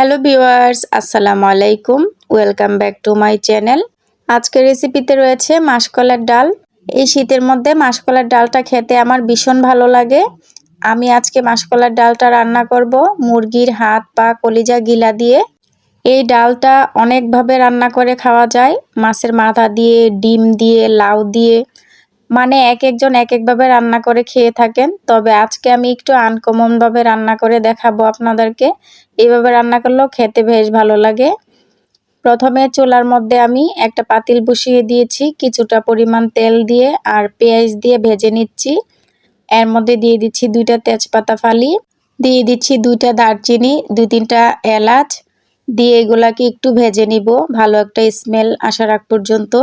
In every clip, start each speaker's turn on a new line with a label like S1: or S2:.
S1: Hello viewers আসসালামু আলাইকুম welcome back to my channel আজকের রেসিপিতে রয়েছে মাসকলার ডাল। এই শীতের মধ্যে মাসকলার ডালটা খেতে আমার ভীষণ ভালো লাগে। আমি আজকে মাসকলার ডালটা রান্না করব মুরগির হাত, পা, কলিজা, গিলা দিয়ে। এই ডালটা অনেকভাবে রান্না করে খাওয়া যায়। মাছের মাথা দিয়ে, ডিম দিয়ে, লাউ দিয়ে। মানে এক একজন এক একভাবে রান্না করে খেয়ে থাকেন। তবে আজকে আমি একটু আনকমনভাবে রান্না করে দেখাবো আপনাদেরকে। এইভাবে রান্না করলেও খেতে বেশ ভালো লাগে। প্রথমে চুলার মধ্যে আমি একটা পাতিল বসিয়ে দিয়েছি। কিছুটা পরিমাণ তেল দিয়ে আর পেঁয়াজ দিয়ে ভেজে নিচ্ছি। এর মধ্যে দিয়ে দিচ্ছি দুইটা তেজপাতা ফালি। দিয়ে দিচ্ছি দুইটা দারচিনি, দুই তিনটা এলাচ। দিয়ে এগুলাকে একটু ভেজে নিব। ভালো একটা স্মেল আসার আগ পর্যন্ত।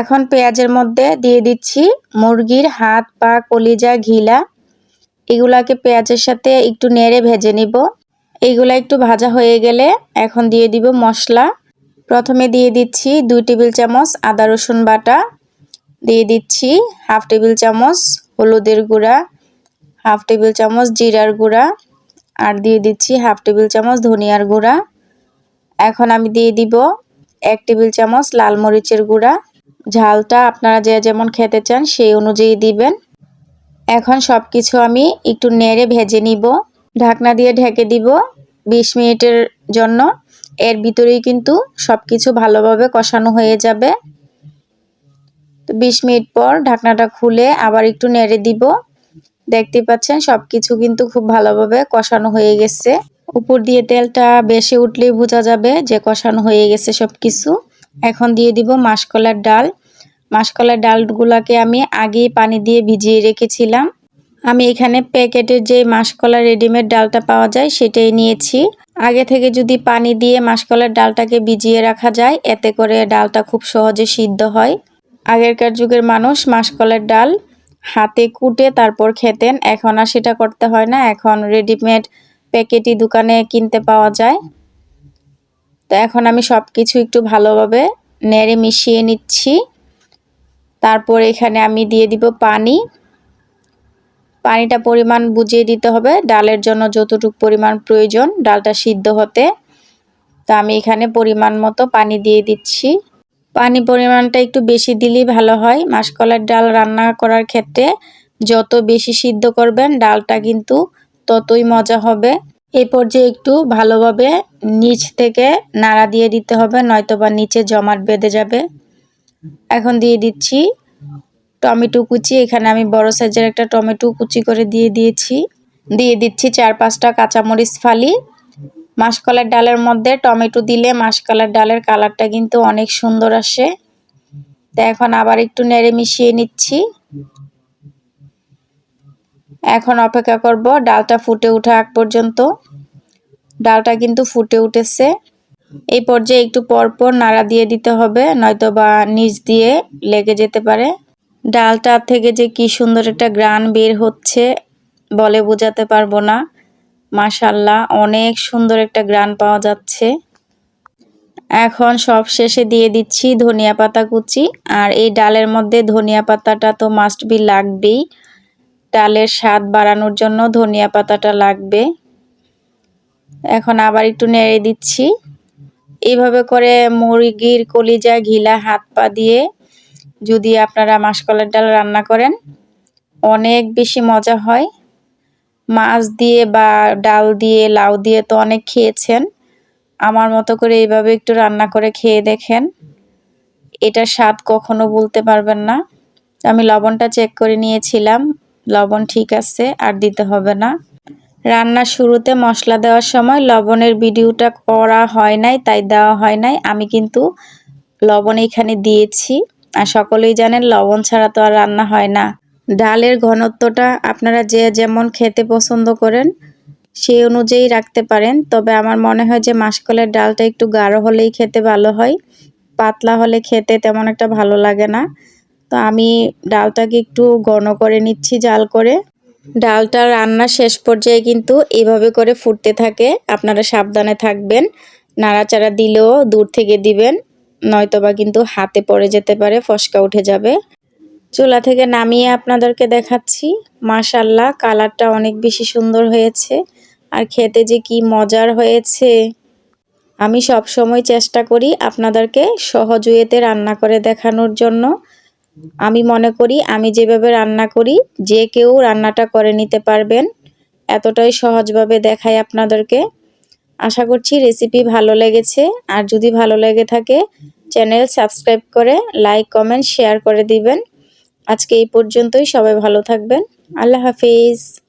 S1: এখন পেঁয়াজের মধ্যে দিয়ে দিচ্ছি মুরগির হাত, পা, কলিজা, ঘিলা। এগুলাকে পেঁয়াজের সাথে একটু নেড়ে ভেজে নিব। এইগুলা একটু ভাজা হয়ে গেলে এখন দিয়ে দিব মশলা। প্রথমে দিয়ে দিচ্ছি দুই টেবিল চামচ আদা রসুন বাটা। দিয়ে দিচ্ছি হাফ টেবিল চামচ হলুদের গুঁড়া, হাফ টেবিল চামচ জিরার গুঁড়া আর দিয়ে দিচ্ছি হাফ টেবিল চামচ ধনিয়ার গুঁড়া। এখন আমি দিয়ে দিব এক টেবিল চামচ লাল মরিচের গুঁড়া। ঝালটা আপনারা যে যেমন খেতে চান সেই অনুযায়ী দিবেন। এখন সব কিছু আমি একটু নেড়ে ভেজে নিব। ঢাকনা দিয়ে ঢেকে দিব বিশ মিনিটের জন্য। এর ভিতরেই কিন্তু সব কিছু ভালোভাবে কষানো হয়ে যাবে। তো বিশ মিনিট পর ঢাকনাটা খুলে আবার একটু নেড়ে দিব। দেখতে পাচ্ছেন সব কিছু কিন্তু খুব ভালোভাবে কষানো হয়ে গেছে। উপর দিয়ে তেলটা বেশি উঠলেই বোঝা যাবে যে কষানো হয়ে গেছে সব কিছু এখন দিয়ে দিব মাসকলার ডাল। মাসকলার ডালগুলাকে আমি আগেই পানি দিয়ে ভিজিয়ে রেখেছিলাম। আমি এখানে প্যাকেটের যে মাসকলার রেডিমেড ডালটা পাওয়া যায় সেটাই নিয়েছি। আগে থেকে যদি পানি দিয়ে মাসকলার ডালটাকে ভিজিয়ে রাখা যায়, এতে করে ডালটা খুব সহজে সিদ্ধ হয়। আগেরকার যুগের মানুষ মাসকলার ডাল হাতে কুটে তারপর খেতেন, এখন আর সেটা করতে হয় না। এখন রেডিমেড প্যাকেটই দোকানে কিনতে পাওয়া যায়। তো এখন আমি সব কিছু একটু ভালোভাবে নেড়ে মিশিয়ে নিচ্ছি। তারপর এখানে আমি দিয়ে দিব পানি। পানিটা পরিমাণ বুঝিয়ে দিতে হবে। ডালের জন্য যতটুকু পরিমাণ প্রয়োজন, ডালটা সিদ্ধ হতে। তা আমি এখানে পরিমাণ মতো পানি দিয়ে দিচ্ছি। পানি পরিমাণটা একটু বেশি দিলেই ভালো হয়। মাসকলার ডাল রান্না করার ক্ষেত্রে যত বেশি সিদ্ধ করবেন, ডালটা কিন্তু ততই মজা হবে। এই পর্যায়ে একটু ভালোভাবে নিচ থেকে নাড়া দিয়ে দিতে হবে নয়তো বা নিচে জমাট বেঁধে যাবে। এখন দিয়ে দিচ্ছি টমেটো কুচি, এখানে আমি বড় সাইজের একটা টমেটো কুচি করে দিয়ে দিয়েছি। দিয়ে দিচ্ছি চার পাঁচটা কাঁচামরিচ ফালি। মাসকলার ডালের মধ্যে টমেটো দিলে মাসকলার ডালের কালারটা কিন্তু অনেক সুন্দর আসে। তো এখন আবার একটু নেড়ে মিশিয়ে নিচ্ছি। এখন অপেক্ষা করব, ডালটা ফুটে ওঠা আগ পর্যন্ত। ডালটা কিন্তু ফুটে উঠেছে। এই পর্যায়ে একটু পরপর নাড়া দিয়ে দিতে হবে নয়তো বা নিচ দিয়ে লেগে যেতে পারে। ডালটা থেকে যে কি সুন্দর একটা গ্রান বের হচ্ছে বলে বোঝাতে পারব না। মাশাল্লাহ অনেক সুন্দর একটা গ্রান পাওয়া যাচ্ছে। এখন সব শেষে দিয়ে দিচ্ছি ধনিয়া পাতা কুচি, আর এই ডালের মধ্যে ধনিয়া পাতাটা তো মাস্ট বি লাগবেই। ডালের স্বাদ বাড়ানোর জন্য ধনিয়া পাতাটা লাগবে। এখন আবার একটু নেড়ে দিচ্ছি। এইভাবে করে মুরগির কলিজা, ঘিলা, হাত পা দিয়ে যদি আপনারা মাসকলার ডাল রান্না করেন, অনেক বেশি মজা হয়। মাছ দিয়ে বা ডাল দিয়ে, লাউ দিয়ে তো অনেক খেয়েছেন। আমার মতো করে এইভাবে একটু রান্না করে খেয়ে দেখেন। এটা স্বাদ কখনো বলতে পারবেন না। আমি লবণটা চেক করে নিয়েছিলাম। লবণ ঠিক আছে, আর দিতে হবে না। রান্নার শুরুতে মশলা দেওয়ার সময় লবণের ভিডিওটা করা হয় নাই, তাই দেওয়া হয় নাই। আমি কিন্তু লবণ এখানে দিয়েছি। আর সকলেই জানেন, লবণ ছাড়া তো আর রান্না হয় না। ডালের ঘনত্বটা আপনারা যে যেমন খেতে পছন্দ করেন, সেই অনুযায়ী রাখতে পারেন। তবে আমার মনে হয় যে মাসকলের ডালটা একটু গাঢ় হলেই খেতে ভালো হয়। পাতলা হলে খেতে তেমন একটা ভালো লাগে না। তো আমি ডালটাকে একটু ঘন করে নিচ্ছি জাল করে। ডালটা রান্না শেষ পর্যায়ে কিন্তু এভাবে করে ফুটতে থাকে। আপনারা সাবধানে থাকবেন, নাড়াচাড়া দিলেও দূর থেকে দিবেন, নয়তোবা কিন্তু হাতে পড়ে যেতে পারে, ফসকা উঠে যাবে। চুলা থেকে নামিয়ে আপনাদেরকে দেখাচ্ছি। মাশাল্লাহ কালারটা অনেক বেশি সুন্দর হয়েছে। আর খেতে যে কি মজার হয়েছে। আমি সব সময় চেষ্টা করি আপনাদেরকে সহজ ওয়েতে রান্না করে দেখানোর জন্য। আমি মনে করি, আমি যেভাবে রান্না করি, যে কেউ রান্নাটা করে নিতে পারবেন, এতটাই সহজভাবে দেখাই আপনাদেরকে। আশা করছি রেসিপি ভালো লেগেছে। আর যদি ভালো লেগে থাকে চ্যানেল সাবস্ক্রাইব করে লাইক কমেন্ট শেয়ার করে দিবেন। আজকে এই পর্যন্তই। সবাই ভালো থাকবেন। আল্লাহ হাফিজ।